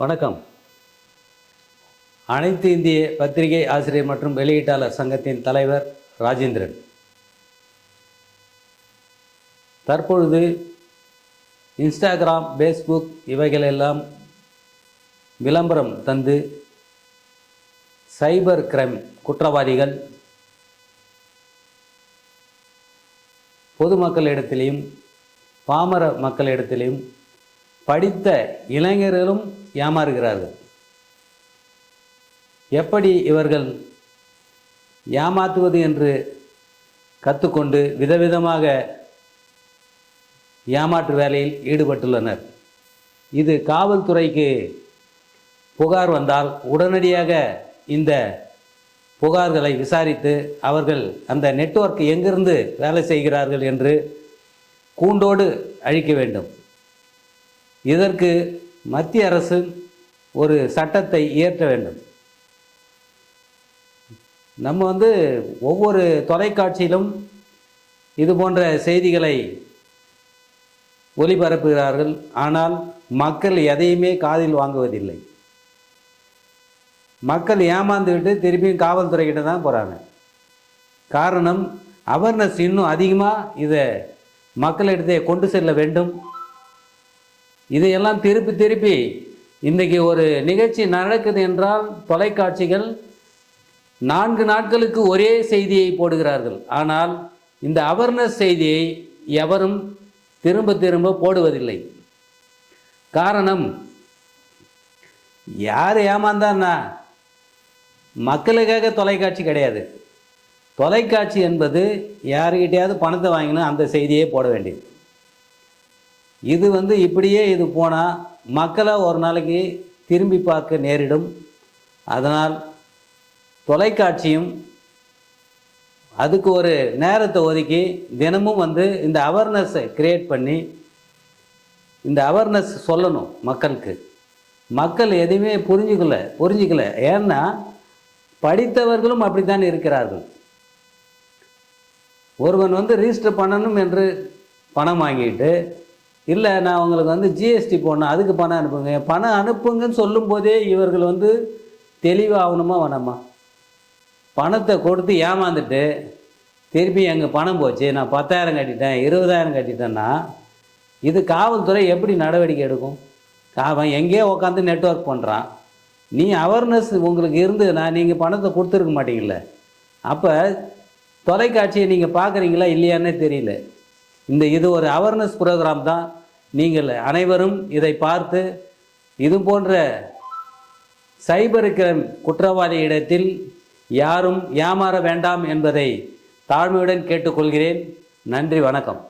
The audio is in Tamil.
வணக்கம். அனைத்து இந்திய பத்திரிகை ஆசிரியர் மற்றும் வெளியீட்டாளர் சங்கத்தின் தலைவர் ராஜேந்திரன். தற்பொழுது இன்ஸ்டாகிராம் ஃபேஸ்புக் இவைகளெல்லாம் விளம்பரம் தந்து சைபர் கிரைம் குற்றவாளிகள் பொதுமக்களிடத்திலையும் பாமர மக்களிடத்திலையும் படித்த இளைஞர்களும் ஏமாறுகிறார்கள். எப்படி இவர்கள் ஏமாற்றுவது என்று கற்றுக்கொண்டு விதவிதமாக ஏமாற்று வேலையில் ஈடுபட்டுள்ளனர். இது காவல்துறைக்கு புகார் வந்தால் உடனடியாக இந்த புகார்களை விசாரித்து அவர்கள் அந்த நெட்வொர்க் எங்கிருந்து வேலை செய்கிறார்கள் என்று கூண்டோடு அழிக்க வேண்டும். இதற்கு மத்திய அரசு ஒரு சட்டத்தை இயற்ற வேண்டும். நம்ம வந்து ஒவ்வொரு தொலைக்காட்சியிலும் இது போன்ற செய்திகளை ஒளிபரப்புகிறார்கள். ஆனால் மக்கள் எதையுமே காதில் வாங்குவதில்லை. மக்கள் ஏமாந்துக்கிட்டு திருப்பியும் காவல்துறைக்கிட்ட தான் போகிறாங்க காரணம் அவேர்னஸ் இன்னும் அதிகமாக இதை மக்களிடத்தை கொண்டு செல்ல வேண்டும். இதையெல்லாம் திருப்பி திருப்பி இன்றைக்கி ஒரு நிகழ்ச்சி நடக்குது என்றால் தொலைக்காட்சிகள் நான்கு நாட்களுக்கு ஒரே செய்தியை போடுகிறார்கள். ஆனால் இந்த அவேர்னஸ் செய்தியை எவரும் திரும்ப திரும்ப போடுவதில்லை. காரணம் யார் ஏமாந்தான்னா? மக்களுக்காக தொலைக்காட்சி கிடையாது. தொலைக்காட்சி என்பது யாருக்கிட்டையாவது பணத்தை வாங்கினா அந்த செய்தியே போட வேண்டியது. இது வந்து இப்படியே இது போனால் மக்களை ஒரு நாளைக்கு திரும்பி பார்க்க நேரிடும். அதனால் தொலைக்காட்சியும் அதுக்கு ஒரு நேரத்தை ஒதுக்கி தினமும் வந்து இந்த அவேர்னஸை க்ரியேட் பண்ணி இந்த அவேர்னஸ் சொல்லணும் மக்களுக்கு. மக்கள் எதுவுமே புரிஞ்சுக்கல புரிஞ்சுக்கல. ஏன்னா படித்தவர்களும் அப்படித்தான் இருக்கிறார்கள். ஒருவன் வந்து ரிஜிஸ்டர் பண்ணணும் என்று பணம் வாங்கிட்டு இல்லை நான் உங்களுக்கு வந்து ஜிஎஸ்டி போடணும் அதுக்கு பணம் அனுப்புங்க. பணம் அனுப்புங்கன்னு சொல்லும்போதே இவர்கள் வந்து தெளிவாகணுமா வேணாமா? பணத்தை கொடுத்து ஏமாந்துட்டு திருப்பி எங்கள் பணம் போச்சு. நான் பத்தாயிரம் கட்டிட்டேன் இருபதாயிரம் கட்டிட்டேன்னா இது காவல்துறை எப்படி நடவடிக்கை எடுக்கும்? அவன் எங்கேயோ உட்காந்து நெட்ஒர்க் பண்ணுறான் நீ அவேர்னஸ் உங்களுக்கு இருந்ததுன்னா நீங்கள் பணத்தை கொடுத்துருக்க மாட்டீங்கல்ல. அப்போ தொலைக்காட்சியை நீங்கள் பார்க்குறீங்களா இல்லையான்னே தெரியல. இந்த இது ஒரு அவேர்னஸ் ப்ரோக்ராம் தான். நீங்கள் அனைவரும் இதை பார்த்து இது போன்ற சைபர் கிரைம் குற்றவாளி இடத்தில் யாரும் ஏமாற வேண்டாம் என்பதை தாழ்மையுடன் கேட்டுக்கொள்கிறேன். நன்றி வணக்கம்.